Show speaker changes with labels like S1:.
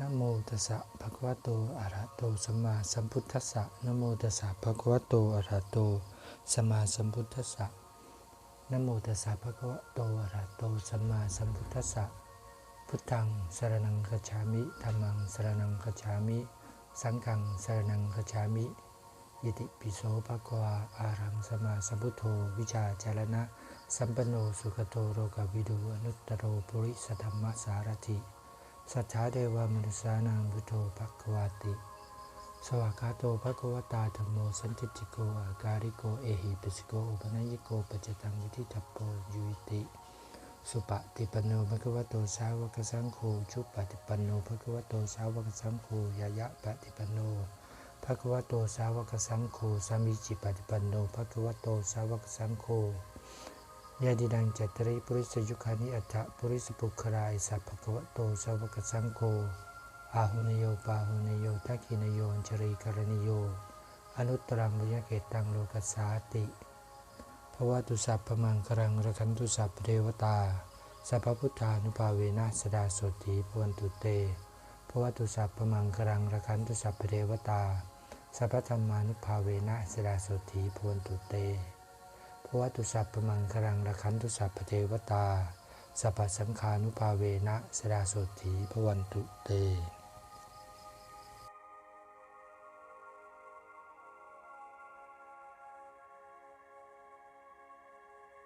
S1: นโมตัสสะภะคะวะโตอะระหะโตสัมมาสัมพุทธัสสะนโมตัสสะภะคะวะโตอะระหะโตสัมมาสัมพุทธัสสะนโมตัสสะภะคะวะโตอะระหะโตสัมมาสัมพุทธัสสะพุทธังสรณังคัจฉามิธัมมังสรณังคัจฉามิ สังฆังสรณังคัจฉามิ อิติปิโสภะคะวะอะรังสัมมาสัมพุทโธวิชาจารณะ สัมปันโนสุขโตโรกวิดูอนุตตโรปุริสธรรมสารถิ สัทธาเทวมนุษสานังพุทโธภควาติ สวากาโตภควตาธรรมโมสันติจิโกอาการิโกเอหิปิสโกอุปนัยโกปัจจตังวิธิทัปโปยุติ สุปฏิปันโนภควโตสาวกสังโฆชุปฏิปันโนภควโตสาวกสังโฆยายะปฏิปันโนภควโตสาวกสังโฆสามิจิปฏิปันโนภควโตสาวกสังโฆ ยาดิดังจัตริปุริสยุคานิอัตถะปุริสปุครายสัพพะวะโตสาวกสังโฆอาหุนโยปาหุนโยทักขินโยอัญชริกรณิโย อนุตรังบุญเกตังโลกัสาติภวะตุสัพพมังครังระคันตุสัพเทวตาสัพพพุทธานุภาเวนะสดาโสติพวันตุเตภวะตุสัพพมังครังระคันตุสัพเทวตาสัพพธรรมานุภาเวนะสดาโสติพวันตุเต พระวัตุสัพพมังครังระคันตุสัพพเทวตาสัพพสังขานุภาเวนะสดาโสถีพวันตุเต